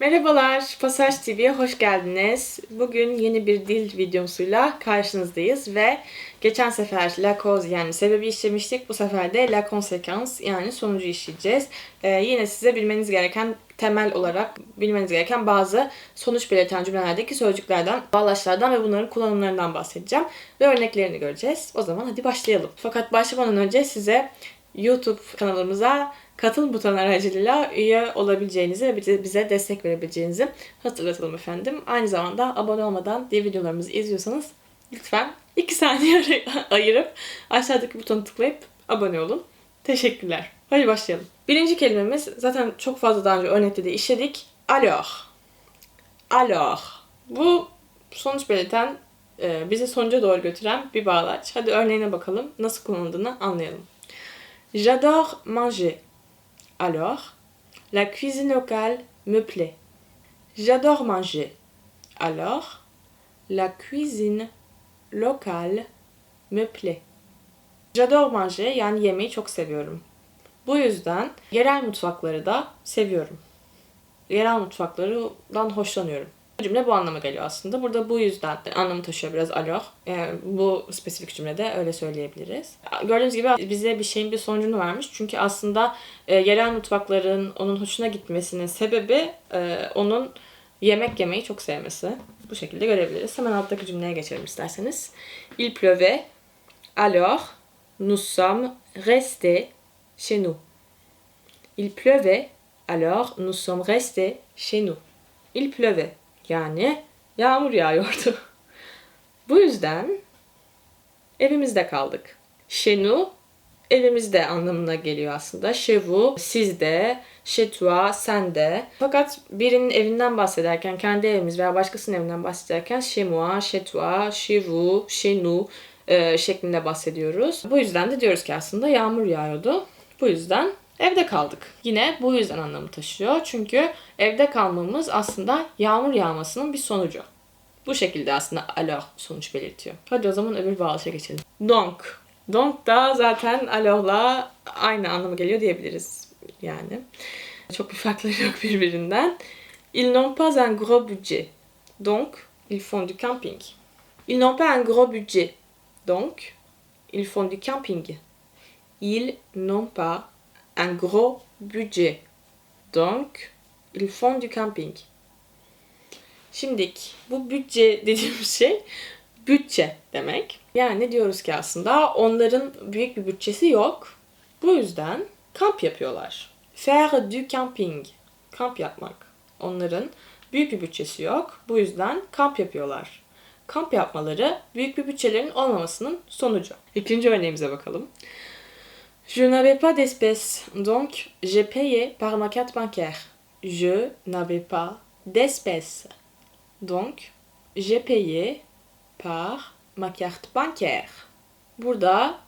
Merhabalar, Pasaj TV'ye hoş geldiniz. Bugün yeni bir dil videosuyla karşınızdayız ve geçen sefer la cause yani sebebi işlemiştik. Bu sefer de la conséquence yani sonucu işleyeceğiz. Ee, yine size bilmeniz gereken temel olarak bilmeniz gereken bazı sonuç belirten cümlelerdeki sözcüklerden, bağlaçlardan ve bunların kullanımlarından bahsedeceğim. Ve örneklerini göreceğiz. O zaman hadi başlayalım. Fakat başlamadan önce size YouTube kanalımıza katıl butonu aracılığıyla üye olabileceğinizi ve bize- destek verebileceğinizi hatırlatalım efendim. Aynı zamanda abone olmadan diğer videolarımızı izliyorsanız lütfen 2 saniye ayırıp aşağıdaki butonu tıklayıp abone olun. Teşekkürler. Hadi başlayalım. Birinci kelimemiz zaten çok fazla daha önce örnekte de işledik. Alors. Alors. Bu sonuç belirten, e, bizi sonuca doğru götüren bir bağlaç. Hadi örneğine bakalım. Nasıl kullanıldığını anlayalım. J'adore manger. Alors, la cuisine locale me plaît. J'adore manger. Alors, la cuisine locale me plaît. J'adore manger yani yemeği çok seviyorum. Bu yüzden yerel mutfakları da seviyorum. Yerel mutfaklarından hoşlanıyorum. Cümle bu anlama geliyor aslında. Burada bu yüzden anlamı taşıyor biraz alors. Yani bu spesifik cümlede öyle söyleyebiliriz. Gördüğünüz gibi bize bir şeyin bir sonucunu vermiş. Çünkü aslında e, yerel mutfakların onun hoşuna gitmesinin sebebi e, onun yemek yemeyi çok sevmesi. Bu şekilde görebiliriz. Hemen alttaki cümleye geçelim isterseniz. Il pleuvait, alors nous sommes restés chez nous. Il pleuvait, alors nous sommes restés chez nous. Il pleuvait. Yani yağmur yağıyordu. Bu yüzden evimizde kaldık. Nous evimizde anlamına geliyor aslında. Vous sizde, toi sende. Fakat birinin evinden bahsederken, kendi evimiz veya başkasının evinden bahsederken chez vous, chez nous e, şeklinde bahsediyoruz. Bu yüzden de diyoruz ki aslında yağmur yağıyordu. Bu yüzden evde kaldık. Yine bu yüzden anlamı taşıyor. Çünkü evde kalmamız aslında yağmur yağmasının bir sonucu. Bu şekilde aslında alors sonuç belirtiyor. Hadi o zaman öbür bağlaşa geçelim. Donc. Donc da zaten alor'la aynı anlamı geliyor diyebiliriz yani. Çok bir farkları yok birbirinden. Ils n'ont pas un gros budget. Donc, ils font du camping. Ils n'ont pas un gros budget. Donc, ils font du camping. Ils n'ont pas un gros budget. Donc, ils font du camping. Şimdilik bu bütçe dediğimiz şey bütçe demek. Yani diyoruz ki aslında onların büyük bir bütçesi yok. Bu yüzden kamp yapıyorlar. Faire du camping. Kamp yapmak. Onların büyük bir bütçesi yok. Bu yüzden kamp yapıyorlar. Kamp yapmaları büyük bir bütçelerin olmamasının sonucu. İkinci örneğimize bakalım. Je n'avais pas d'espèces, donc j'ai payé par ma carte bancaire. Je n'avais pas d'espèces, donc j'ai payé par ma carte bancaire. Burada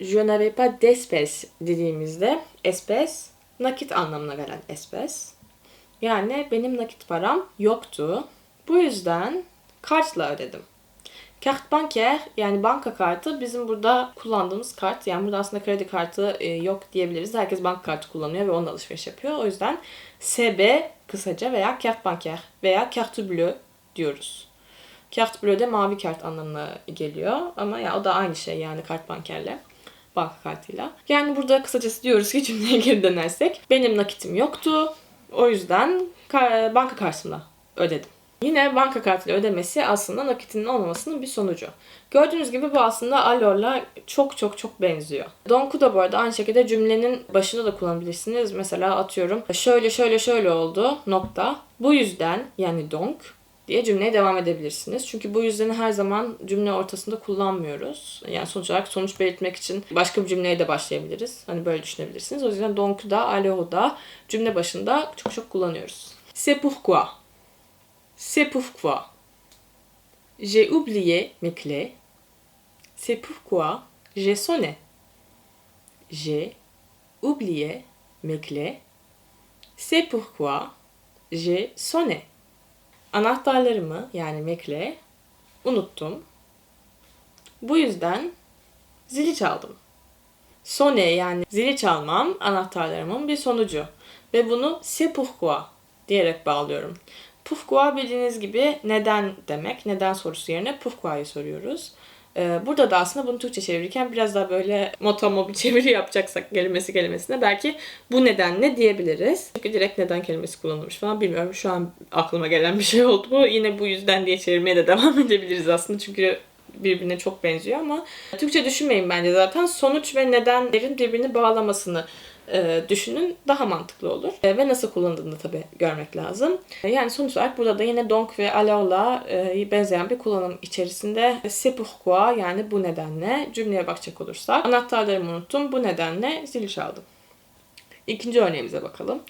je n'avais pas d'espèces dediğimizde espèce nakit anlamına gelen espèce. Yani benim nakit param yoktu. Bu yüzden kartla ödedim. Carte bancaire yani banka kartı bizim burada kullandığımız kart. Yani burada aslında kredi kartı e, yok diyebiliriz. Herkes banka kartı kullanıyor ve onunla alışveriş yapıyor. O yüzden SB kısaca veya carte bancaire veya carte bleue diyoruz. Carte bleue de mavi kart anlamına geliyor. Ama ya o da aynı şey yani kart bankerle. Banka kartıyla. Yani burada kısacası diyoruz ki cümleye geri dönersek. Benim nakitim yoktu. O yüzden ka- banka kartımla ödedim. Yine banka kartıyla ödemesi aslında nakitinin olmamasının bir sonucu. Gördüğünüz gibi bu aslında alor'la çok çok çok benziyor. Donk'u da bu arada aynı şekilde cümlenin başında da kullanabilirsiniz. Mesela atıyorum şöyle şöyle şöyle oldu nokta. Bu yüzden yani donk diye cümleye devam edebilirsiniz. Çünkü bu yüzden her zaman cümle ortasında kullanmıyoruz. Yani sonuç olarak sonuç belirtmek için başka bir cümleye de başlayabiliriz. Hani böyle düşünebilirsiniz. O yüzden donk'u da alor'u da cümle başında çok çok kullanıyoruz. C'est pourquoi C'est pourquoi j'ai oublié mes clés. C'est pourquoi j'ai sonné. J'ai oublié mes clés. C'est pourquoi j'ai sonné. Anahtarlarımı yani mekle unuttum. Bu yüzden zili çaldım. Sonne yani zili çalmam anahtarlarımın bir sonucu. Ve bunu c'est pourquoi diyerek bağlıyorum. Pourquoi bildiğiniz gibi neden demek. Neden sorusu yerine pourquoi'yı soruyoruz. Ee, burada da aslında bunu Türkçe çevirirken biraz daha böyle motomo bir çeviri yapacaksak kelimesi kelimesine belki bu nedenle diyebiliriz. Çünkü direkt neden kelimesi kullanılmış falan bilmiyorum. Şu an aklıma gelen bir şey oldu bu. Yine bu yüzden diye çevirmeye de devam edebiliriz aslında. Çünkü birbirine çok benziyor ama Türkçe düşünmeyin bence zaten. Sonuç ve nedenlerin birbirini bağlamasını e, düşünün daha mantıklı olur. E, ve nasıl kullanıldığını tabii görmek lazım. E, yani sonuç olarak burada da yine donc ve alor'la e, benzeyen bir kullanım içerisinde c'est pourquoi yani bu nedenle cümleye bakacak olursak anahtarlarımı unuttum bu nedenle zil çaldım. İkinci örneğimize bakalım.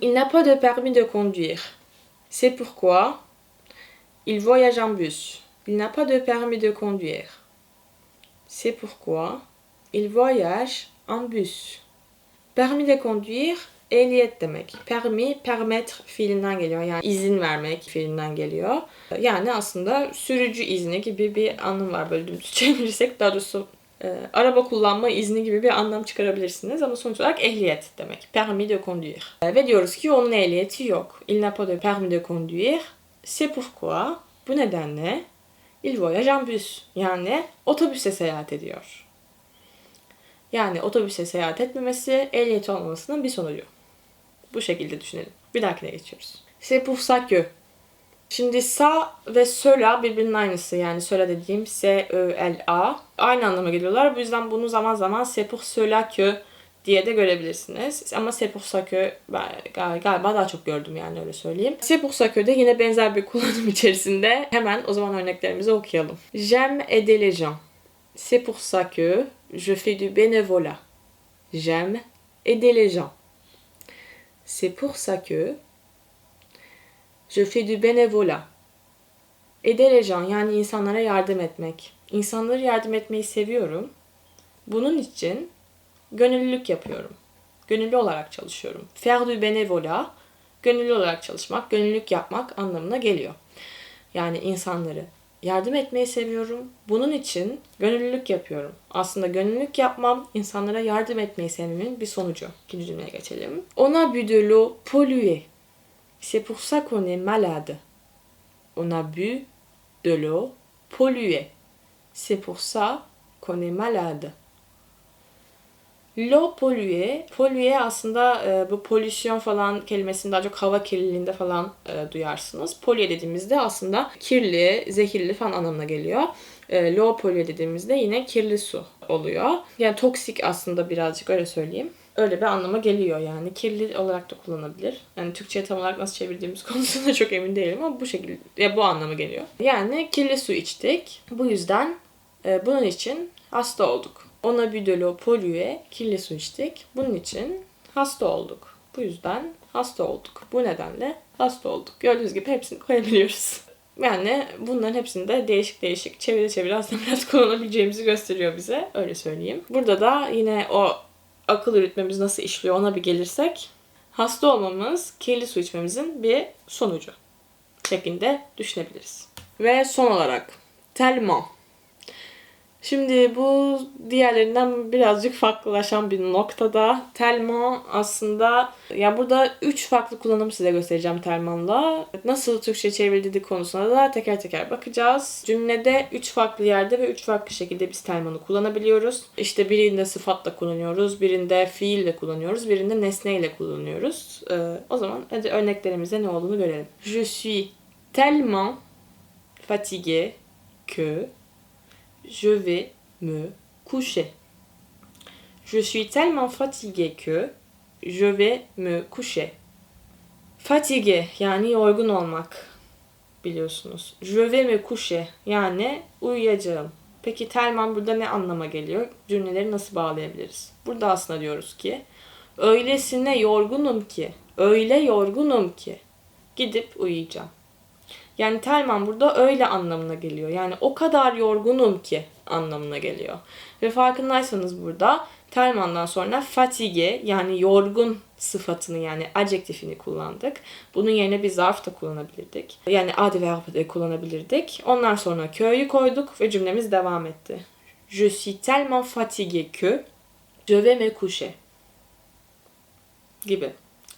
Il n'a pas de permis de conduire. C'est pourquoi il voyage en bus. Il n'a pas de permis de conduire. C'est pourquoi il voyage en bus. Permis de conduire ehliyet demek. Permis, permettre fiilinden geliyor. Yani izin vermek fiilinden geliyor. Yani aslında sürücü izni gibi bir anlam var. Böyle dümdüz çevirirsek daha doğrusu e, araba kullanma izni gibi bir anlam çıkarabilirsiniz. Ama sonuç olarak ehliyet demek. Permis de conduire. E, ve diyoruz ki onun ehliyeti yok. Il n'a pas de permis de conduire. C'est pourquoi bu nedenle il voyage en bus. Yani otobüse seyahat ediyor. Yani otobüse seyahat etmemesi ehliyeti olmamasının bir sonucu. Bu şekilde düşünelim. Bir dahakine geçiyoruz. Que. Şimdi sa ve cela birbirinin aynısı. Yani cela dediğim S-Ö-L-A. Aynı anlama geliyorlar. Bu yüzden bunu zaman zaman cela que diye de görebilirsiniz. Ama que ben galiba daha çok gördüm yani öyle söyleyeyim. Que de yine benzer bir kullanım içerisinde. Hemen o zaman örneklerimizi okuyalım. Les gens. C'est pour ça que je fais du bénévolat. J'aime aider les gens. C'est pour ça que je fais du bénévolat. Aider les gens yani insanlara yardım etmek. İnsanlara yardım etmeyi seviyorum. Bunun için gönüllülük yapıyorum. Gönüllü olarak çalışıyorum. Faire du bénévolat, gönüllü olarak çalışmak, gönüllülük yapmak anlamına geliyor. Yani insanları yardım etmeyi seviyorum. Bunun için gönüllülük yapıyorum. Aslında gönüllülük yapmam insanlara yardım etmeyi sevmemin bir sonucu. İkinci cümleye geçelim. On a bu de l'eau polluée. C'est pour ça qu'on est malade. On a bu de l'eau polluée. C'est pour ça qu'on est malade. L'eau polluée, polluée aslında e, bu polüsyon falan kelimesini daha çok hava kirliliğinde falan e, duyarsınız. Polluée dediğimizde aslında kirli, zehirli falan anlamına geliyor. E, l'eau polluée dediğimizde yine kirli su oluyor. Yani toksik aslında birazcık öyle söyleyeyim. Öyle bir anlama geliyor yani. Kirli olarak da kullanabilir. Yani Türkçe'ye tam olarak nasıl çevirdiğimiz konusunda çok emin değilim ama bu şekilde ya bu anlama geliyor. Yani kirli su içtik. Bu yüzden e, bunun için hasta olduk. Ona bir polluée, kirli su içtik. Bunun için hasta olduk. Bu yüzden hasta olduk. Bu nedenle hasta olduk. Gördüğünüz gibi hepsini koyabiliyoruz. Yani bunların hepsini de değişik değişik çevire çevire aslında biraz kullanabileceğimizi gösteriyor bize. Öyle söyleyeyim. Burada da yine o akıl yürütmemiz nasıl işliyor ona bir gelirsek. Hasta olmamız kirli su içmemizin bir sonucu şeklinde düşünebiliriz. Ve son olarak tellement. Şimdi bu diğerlerinden birazcık farklılaşan bir noktada telman aslında ya burada üç farklı kullanım size göstereceğim telmanla. Nasıl Türkçe çevrildiği konusuna da teker teker bakacağız. Cümlede üç farklı yerde ve üç farklı şekilde biz telmanı kullanabiliyoruz. İşte birinde sıfatla kullanıyoruz, birinde fiille kullanıyoruz, birinde nesneyle kullanıyoruz. Ee, o zaman hadi örneklerimizde ne olduğunu görelim. Je suis tellement fatigué que je vais me coucher. Je suis tellement fatigué que je vais me coucher. Fatigué yani yorgun olmak biliyorsunuz. Je vais me coucher yani uyuyacağım. Peki tellement burada ne anlama geliyor? Cümleleri nasıl bağlayabiliriz? Burada aslında diyoruz ki öylesine yorgunum ki, öyle yorgunum ki gidip uyuyacağım. Yani telman burada öyle anlamına geliyor. Yani o kadar yorgunum ki anlamına geliyor. Ve farkındaysanız burada telmandan sonra fatigue yani yorgun sıfatını yani adjektifini kullandık. Bunun yerine bir zarf da kullanabilirdik. Yani adverb de kullanabilirdik. Ondan sonra köyü koyduk ve cümlemiz devam etti. Je suis tellement fatigué que je vais me coucher. Gibi.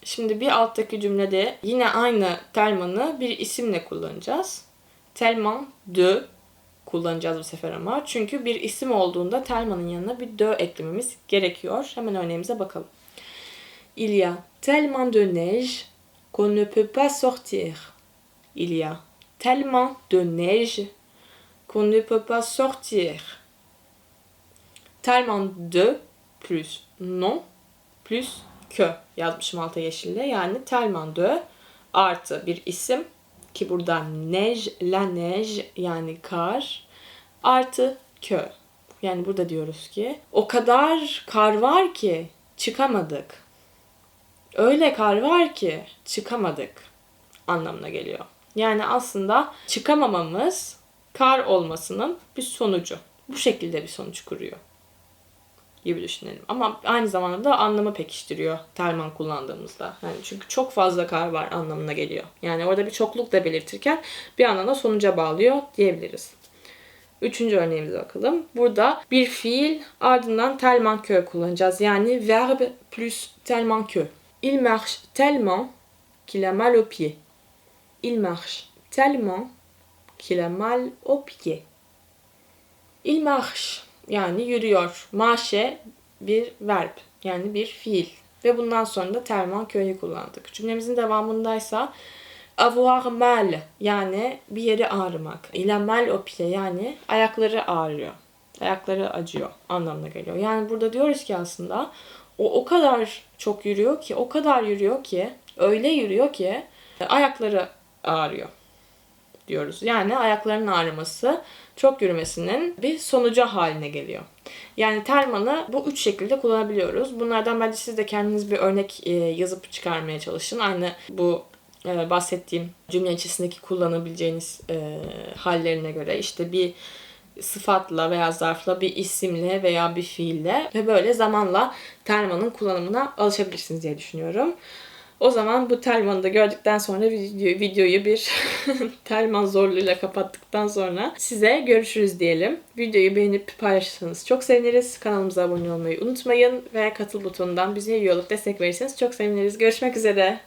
Şimdi bir alttaki cümlede yine aynı termanı bir isimle kullanacağız. Telman de kullanacağız bu sefer ama. Çünkü bir isim olduğunda termanın yanına bir de eklememiz gerekiyor. Hemen örneğimize bakalım. Il y a tellement de neige qu'on ne peut pas sortir. Il y a tellement de neige qu'on ne peut pas sortir. Tellement de plus non plus que yazmışım alta yeşille. Yani tellement de artı bir isim ki burada neige, la neige yani kar artı que. Yani burada diyoruz ki o kadar kar var ki çıkamadık. Öyle kar var ki çıkamadık anlamına geliyor. Yani aslında çıkamamamız kar olmasının bir sonucu. Bu şekilde bir sonuç kuruyor gibi düşünelim. Ama aynı zamanda da anlamı pekiştiriyor terman kullandığımızda. Yani çünkü çok fazla kar var anlamına geliyor. Yani orada bir çokluk da belirtirken bir anlamda sonuca bağlıyor diyebiliriz. Üçüncü örneğimize bakalım. Burada bir fiil ardından tellement que kullanacağız. Yani verbe plus tellement que. Il marche tellement qu'il a mal aux pieds. Il marche tellement qu'il a mal aux pieds. Il marche yani yürüyor. Marche bir verb yani bir fiil. Ve bundan sonra da terman köyü kullandık. Cümlemizin devamındaysa avoir mal yani bir yeri ağrımak. Il a mal pieds yani ayakları ağrıyor. Ayakları acıyor anlamına geliyor. Yani burada diyoruz ki aslında o o kadar çok yürüyor ki, o kadar yürüyor ki, öyle yürüyor ki ayakları ağrıyor diyoruz. Yani ayaklarının ağrıması çok yürümesinin bir sonucu haline geliyor. Yani termanı bu üç şekilde kullanabiliyoruz. Bunlardan bence siz de kendiniz bir örnek e, yazıp çıkarmaya çalışın. Aynı bu e, bahsettiğim cümle içerisindeki kullanabileceğiniz e, hallerine göre işte bir sıfatla veya zarfla bir isimle veya bir fiille ve böyle zamanla termanın kullanımına alışabilirsiniz diye düşünüyorum. O zaman bu termanı da gördükten sonra video, videoyu bir terman zorluğuyla kapattıktan sonra size görüşürüz diyelim. Videoyu beğenip paylaşırsanız çok seviniriz. Kanalımıza abone olmayı unutmayın ve katıl butonundan bize üye olup destek verirseniz çok seviniriz. Görüşmek üzere.